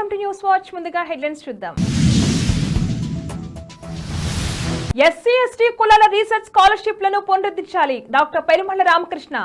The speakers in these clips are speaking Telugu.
వెల్కమ్ టు న్యూస్ వాచ్ ముందుగా హెడ్లైన్స్ చూద్దాం. ఎస్సీ ఎస్టీ కులాల రీసెర్చ్ స్కాలర్షిప్లను పునరుద్ధరించాలి. డాక్టర్ పెరుమళ్ళ రామకృష్ణ.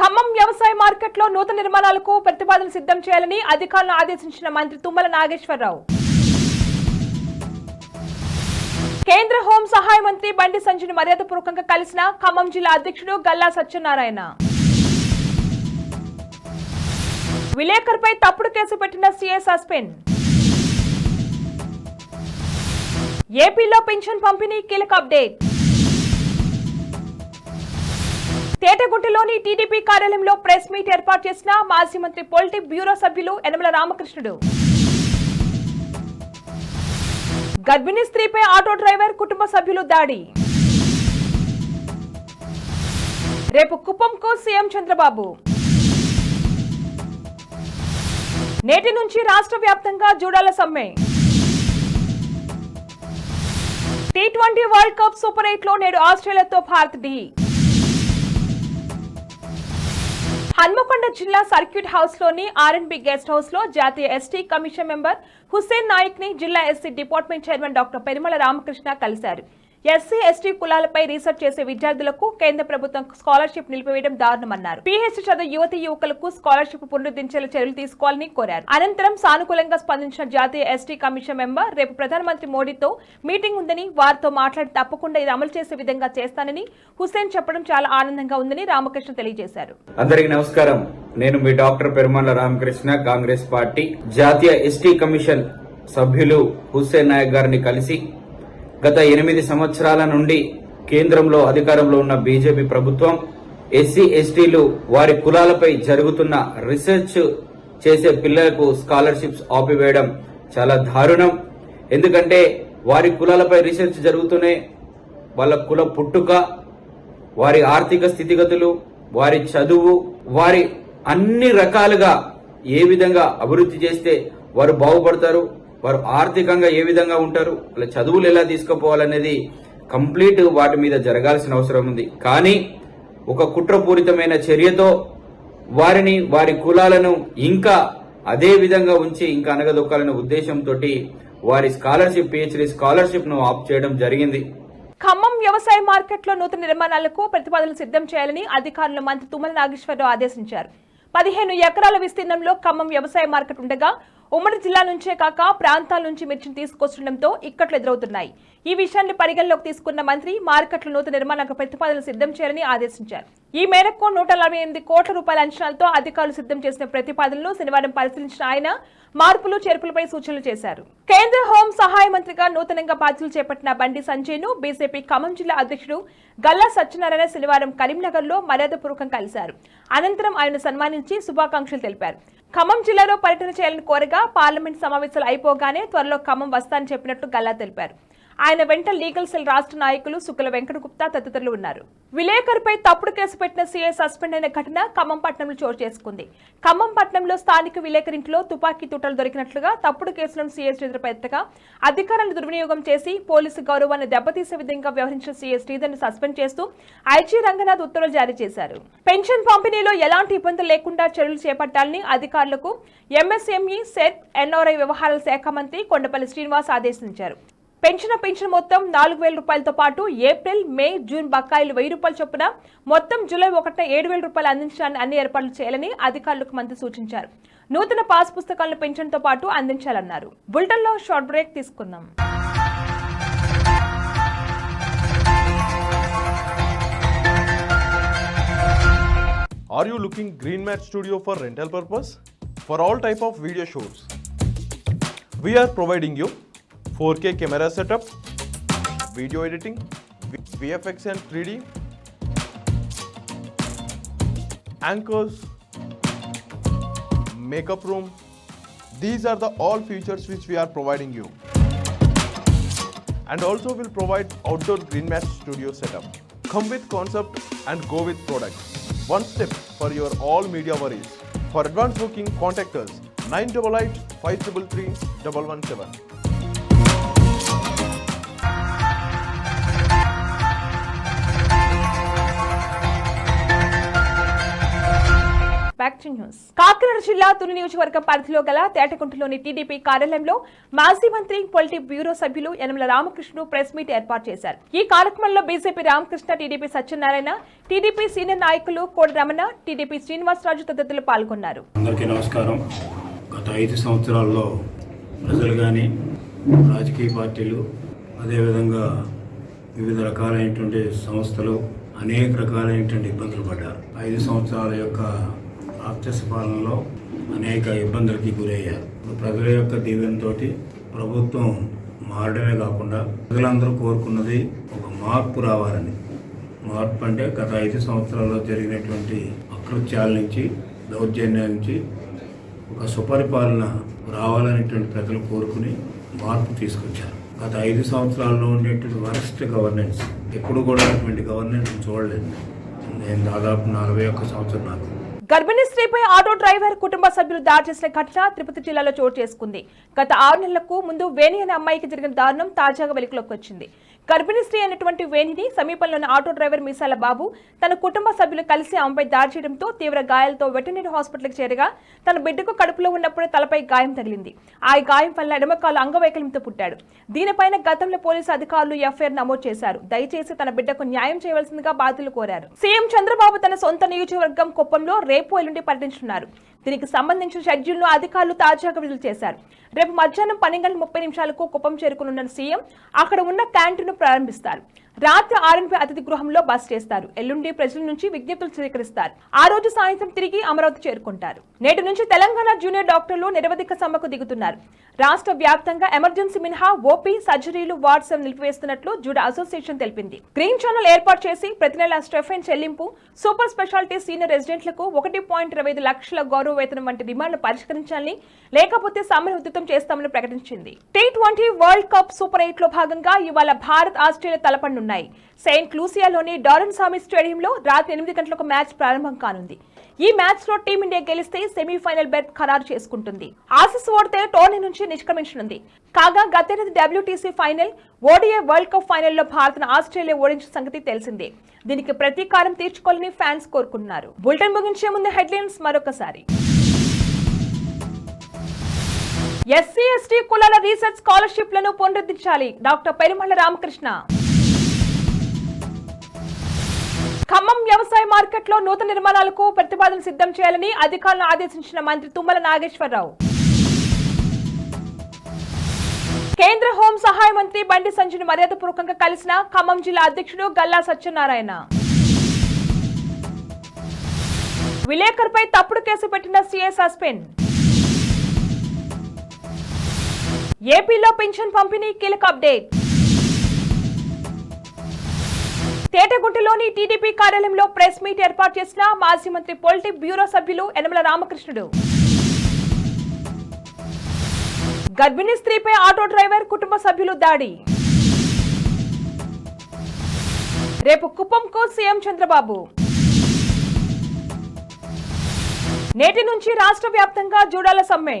ఖమ్మం వ్యవసాయ మార్కెట్లో నూతన నిర్మాణాలకు ప్రతిపాదన సిద్ధం చేయాలని అధికారులను ఆదేశించిన మంత్రి తుమ్మల నాగేశ్వరరావు. కేంద్ర హోం సహాయ మంత్రి బండి సంజయ్ను మర్యాదపూర్వకంగా కలిసిన ఖమ్మం జిల్లా అధ్యక్షుడు గల్లా సత్యనారాయణ. విలేకరుపై తప్పుడు కేసు పెట్టిన సీఏ సస్పెండ్ ఏపీలో పెన్షన్ పంపిణీ కీలక అప్డేట్. తేటగుంటలోని టీడీపీ కార్యాలయంలో ప్రెస్ మీట్ ఏర్పాటు చేసిన మాజీ మంత్రి పొలిటిక్ బ్యూరో సభ్యులు యనమల రామకృష్ణుడు. గర్భిణీ స్త్రీపై ఆటో డ్రైవర్ కుటుంబ సభ్యులు దాడి. రేపు కుప్పంకు సీఎం చంద్రబాబు. నేటి నుంచి రాష్ట్ర వ్యాప్తంగా జూడాల సమ్మె. T twenty World Cup super ఎయిట్లో నేడు ఆస్ట్రేలియాతో భారత్ డి హన్మకొండ జిల్లా సర్క్యూట్ హౌస్లోని ఆర్ఎన్బి గెస్ట్ హౌస్లో జాతీయ S T commission member Hussain నాయక్ని జిల్లా S C department chairman doctor Perimala Ramakrishna కలిశారు. ఎస్సీ ఎస్టీ కులాలపై రీసెర్చ్ చేసే విద్యార్థులకు కేంద్ర ప్రభుత్వం స్కాలర్షిప్ నిలిపివేయడం దారుణమన్నారు. పీహెచ్డీ చదువు యువతి యువకులకు స్కాలర్షిప్ పునరుద్ధరించేలా చర్యలు తీసుకోవాలని కోరారు. అనంతరం సానుకూలంగా స్పందించిన జాతీయ ఎస్టీ కమిషన్ మెంబర్ రేపు ప్రధానమంత్రి మోడీతో మీటింగ్ ఉందని వారితో మాట్లాడి తప్పకుండా ఇది అమలు చేసే విధంగా చేస్తానని హుస్సేన్ చెప్పడం చాలా ఆనందంగా ఉందని రామకృష్ణ తెలియజేశారు. నమస్కారం. నేను మీ డాక్టర్ పెరుమల్ల రామకృష్ణ కాంగ్రెస్ పార్టీ జాతీయ ఎస్టీ కమిషన్ సభ్యులు హుస్సేన్ నాయక్ గారిని కలిసి గత ఎనిమిది సంవత్సరాల నుండి కేంద్రంలో అధికారంలో ఉన్న బీజేపీ ప్రభుత్వం ఎస్సీ ఎస్టీలు వారి కులాలపై జరుగుతున్న రీసెర్చ్ చేసే పిల్లలకు స్కాలర్షిప్స్ ఆపివేయడం చాలా దారుణం. ఎందుకంటే వారి కులాలపై రీసెర్చ్ జరుగుతూనే వాళ్ళ కుల పుట్టుక వారి ఆర్థిక స్థితిగతులు వారి చదువు వారి అన్ని రకాలుగా ఏ విధంగా అభివృద్ధి చేస్తే వారు బాగుపడతారు వారు ఆర్థికంగా ఏ విధంగా ఉంటారు? వాళ్ళ చదువులు ఎలా తీసుకుపోవాలనేది కంప్లీట్ వాటి మీద జరగాల్సిన అవసరం ఉంది. కానీ ఒక కుట్రపూరితమైన చర్యతో వారిని వారి కులాలను ఇంకా అదే విధంగా ఉంచి ఇంకా అనగదొక్కాలనే ఉద్దేశంతో వారి స్కాలర్షిప్ పిహెచ్డి స్కాలర్షిప్ను ఆప్ చేయడం జరిగింది. ఖమ్మం వ్యవసాయ మార్కెట్లో నూతన నిర్మాణాలకు ప్రతిపాదనలు సిద్ధం చేయాలని అధికారులు మంత్రి తుమ్మల నాగేశ్వరరావు ఆదేశించారు. పదిహేను ఎకరాల విస్తీర్ణంలో ఖమ్మం వ్యవసాయ మార్కెట్ ఉండగా ఉమ్మడి జిల్లా నుంచే కాక ప్రాంతాల నుంచి మిర్చిని తీసుకొస్తుండటంతో ఇక్కట్లు ఎదురవుతున్నాయి. ఈ విషయాన్ని పరిగణలోకి తీసుకున్న మంత్రి మార్కెట్లు నూతన నిర్మాణాలకు ప్రతిపాదనలు సిద్ధం చేయాలని ఆదేశించారు. ఈ మేరకు నూట నలభై ఎనిమిది కోట్ల రూపాయల అంచనాలతో అధికారులు సిద్ధం చేసిన ప్రతిపాదనలు శనివారం పరిశీలించిన ఆయన మార్పులు చేర్పులపై సూచనలు చేశారు. కేంద్ర హోం సహాయ మంత్రిగా నూతనంగా బాధ్యతలు చేపట్టిన బండి సంజయ్ను బీజేపీ ఖమ్మం జిల్లా అధ్యక్షుడు గల్లా సత్యనారాయణ శనివారం కరీంనగర్లో మర్యాదపూర్వకం కలిశారు. అనంతరం ఆయన సన్మానించి శుభాకాంక్షలు తెలిపారు. ఖమ్మం జిల్లాలో పర్యటన చేయాలని కోరగా పార్లమెంట్ సమావేశాలు అయిపోగానే త్వరలో ఖమ్మం వస్తానని చెప్పినట్టు గల్లా తెలిపారు. ఆయన వెంట లీగల్ సెల్ రాష్ట్ర నాయకులు సుకుల వెంకట గుప్తా తదితరులు ఉన్నారు. విలేకరుపై తప్పుడు కేసు పెట్టిన సీఐ సస్పెండ్ అయిన ఘటన ఖమ్మం పట్టణంలో చోటు చేసుకుంది. ఖమ్మం పట్టణంలో స్థానిక విలేకరింట్లో తుపాకీ తుటలు దొరికినట్లుగా తప్పుడు కేసులను సీఐ శ్రీధర్పై ఎత్తగా అధికారాలను దుర్వినియోగం చేసి పోలీసు గౌరవాన్ని దెబ్బతీసే విధంగా వ్యవహరించిన సీఐ శ్రీధర్ సస్పెండ్ చేస్తూ ఐజీ రంగనాథ్ ఉత్తర్వులు జారీ చేశారు. పెన్షన్ పంపిణీలో ఎలాంటి ఇబ్బందులు లేకుండా చర్యలు చేపట్టాలని అధికారులకు ఎంఎస్ఎంఈ సెట్ ఎన్ఆర్ఐ వ్యవహారాల శాఖ మంత్రి కొండపల్లి శ్రీనివాస్ ఆదేశించారు. పెన్షన్ పెన్షన్ మొత్తం నాలుగు వేల రూపాయలతో పాటు ఏప్రిల్ మే జూన్ బకాయిలు వెయ్యి రూపాయలు చొప్పున మొత్తం జూలై ఒకటిన ఏడు వేల రూపాయలు అందించడానికి అన్ని ఏర్పాట్లు చేయాలని అధికారులకు మంత్రి సూచించారు నూతన పాస్ పుస్తకాలను పెన్షన్తో పాటు అందించాలన్నారు బులెటిన్లో షార్ట్ బ్రేక్ తీసుకుందాం Are you looking Green Mat Studio for rental purpose? For all type of video shoots. We are providing you 4K camera setup, video editing, VFX and 3D, anchors, makeup room. These are the all features which we are providing you. And also will provide outdoor Green Mat Studio setup. Come with concept and go with product. One step for your all media worries. For advance booking, contact us 988 533 117. Back to news. Kakinada జిల్లా తుని నియోజకవర్గం పరిధిలో గల తేటకుంటలోని టీడీపీ కార్యాలయంలో మాజీ మంత్రి పొలిటీ బ్యూరో సభ్యులు యనమల రామకృష్ణుడు ప్రెస్ మీట్ ఏర్పాటు చేశారు. ఈ కార్యక్రమంలో B J P Ramakrishna T D P Satyanarayana T D P senior నాయకులు కోడి రమణ టీడీపీ శ్రీనివాసరాజు తదితరులు పాల్గొన్నారు. అందరికీ నమస్కారం. గత ఐదు సంవత్సరాల్లో ప్రజలు కానీ రాజకీయ పార్టీలు అదేవిధంగా వివిధ రకాలైనటువంటి సంస్థలు అనేక రకాలైనటువంటి ఇబ్బందులు పడ్డారు. ఐదు సంవత్సరాల యొక్క రాక్షస పాలనలో అనేక ఇబ్బందులకి గురయ్యారు. ప్రజల యొక్క దీవెనతో ప్రభుత్వం మారడమే కాకుండా ప్రజలందరూ కోరుకున్నది ఒక మార్పు రావాలని. మార్పు అంటే గత ఐదు సంవత్సరాల్లో జరిగినటువంటి అకృత్యాల నుంచి దౌర్జన్యాల నుంచి ఒక సుపరిపాలన రావాలనేటువంటి ప్రజలు కోరుకుని మార్పు తీసుకొచ్చారు. గత ఐదు సంవత్సరాల్లో ఉండేటువంటి వరస్ట్ గవర్నెన్స్ ఎప్పుడు కూడా అటువంటి గవర్నెన్స్ చూడలేదు. నేను దాదాపు నలభై ఒక్క సంవత్సరం నాకు. గర్భిణీ స్త్రీపై ఆటో డ్రైవర్ కుటుంబ సభ్యులు దాడి చేసిన ఘటన తిరుపతి జిల్లాలో చోటు చేసుకుంది. గత ఆరు నెలలకు ముందు వేణి అనే అమ్మాయికి జరిగిన దారుణం తాజాగా వెలుగులోకి వచ్చింది. గర్భిణీ స్త్రీ అయినటువంటి వేణిని సమీపంలోని ఆటో డ్రైవర్ మీసాల బాబు తన కుటుంబ సభ్యులు కలిసి ఆమెపై దాడి చేయడంతో తీవ్ర గాయాలతో వెటర్నరీ హాస్పిటల్కి చేరగా తన బిడ్డకు కడుపులో ఉన్నప్పుడే తలపై గాయం తగిలింది. ఆ గాయం వల్ల ఎడమకాలు అంగవైకల్యంతో పుట్టాడు. దీనిపైన గతంలో పోలీసు అధికారులు ఎఫ్ఐఆర్ నమోదు చేశారు. దయచేసి తన బిడ్డకు న్యాయం చేయవలసిందిగా బాధితులు కోరారు. సీఎం చంద్రబాబు తన సొంత నియోజకవర్గం కుప్పంలో రేపు ఎల్లుండి పర్యటించనున్నారు. దీనికి సంబంధించిన షెడ్యూల్ను అధికారులు తాజాగా విడుదల చేశారు. రేపు మధ్యాహ్నం పన్నెండు గంటల ముప్పై నిమిషాలకు కుప్పం చేరుకునున్న సీఎం అక్కడ ఉన్న క్యాంటీన్ను ప్రారంభిస్తారు. రాత్రి ఆర్ఎన్పి అతిథి గృహంలో బస్ చేస్తారు. ఎల్లుండి ప్రజల నుంచి విజ్ఞప్తులు స్వీకరిస్తారు ఆ రోజు సాయంత్రం తిరిగి అమరావతి చేరుకుంటారు. నేటి నుంచి తెలంగాణ జూనియర్ డాక్టర్లు నిరవధిక సమ్మకు దిగుతున్నారు. రాష్ట్ర వ్యాప్తంగా ఎమర్జెన్సీ మినహా ఓపీ సర్జరీలు వార్డ్స్ నిలిపివేస్తున్నట్లు జూడా అసోసియేషన్ తెలిపింది. గ్రీన్ ఛానల్ ఏర్పాటు చేసి ప్రతి నెల స్టెఫెన్ చెల్లింపు సూపర్ స్పెషాలిటీ సీనియర్ రెసిడెంట్లకు ఒకటి పాయింట్ ఇరవై ఐదు లక్షల గౌరవ వేతనం వంటి డిమాండ్లు పరిష్కరించాలని లేకపోతే సమ్మెను ఉధృతం చేస్తామని ప్రకటించింది. T twenty World Cup super ఎయిట్లో భాగంగా ఇవాళ భారత్ ఆస్ట్రేలియా ఉన్నాయి. సెయింట్ లూసియాలోని డారన్ సామి స్టేడియంలో రాత్రి ఎనిమిది గంటలకు మ్యాచ్ ప్రారంభం కానుంది. ఈ మ్యాచ్లో టీమిండియా గెలిస్తే సెమీఫైనల్ బెర్త్ ఖరారు చేసుకుంటుంది. ఆసిస్ ఓడితే టోర్నీ నుంచి నిష్క్రమించనుంది. కాగా గతేడాది డబ్ల్యూటీసీ ఫైనల్ ఓడిఏ వరల్డ్ కప్ ఫైనల్లో భారత్ను ఆస్ట్రేలియా ఓడించిన సంగతి తెలిసిందే. దీనికి ప్రతీకారం తీర్చుకోవాలని ఫ్యాన్స్ కోరుకుంటున్నారు. బులెటిన్ ముగించే ముందు హెడ్లైన్స్ మరొకసారి. ఎస్సీ ఎస్టీ కులాల రీసెర్చ్ స్కాలర్షిప్లను పునరుద్ధరించాలి. డాక్టర్ పెరుమళ్ళ రామకృష్ణ. ఖమ్మం వ్యవసాయ మార్కెట్లో నూతన నిర్మాణాలకు ప్రతిపాదన సిద్ధం చేయాలని అధికారులను ఆదేశించిన మంత్రి తుమ్మల నాగేశ్వరరావు. కేంద్ర హోం సహాయ మంత్రి బండి సంజయ్ను మర్యాదపూర్వకంగా కలిసిన ఖమ్మం జిల్లా అధ్యక్షుడు గల్లా సత్యనారాయణ. విలేకరుపై తప్పుడు కేసు పెట్టిన సీఏ సస్పెండ్. ఏపీలో పింఛన్ పంపిణీ కీలక అప్డేట్. తేటగుంటలోని టీడీపీ కార్యాలయంలో ప్రెస్ మీట్ ఏర్పాటు చేసిన మాజీ మంత్రి పొలిటిక్ బ్యూరో సభ్యులు యనమల రామకృష్ణుడు. గర్భిణీ స్త్రీపై ఆటో డ్రైవర్ కుటుంబ సభ్యులు దాడి. రేపు కుప్పంకు సీఎం చంద్రబాబు. నేటి నుంచి రాష్ట్ర వ్యాప్తంగా జూడాల సమ్మె.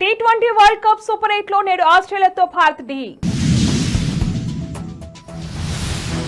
T twenty World Cup super ఎయిట్లో నేడు ఆస్ట్రేలియాతో భారత్ ఢీ.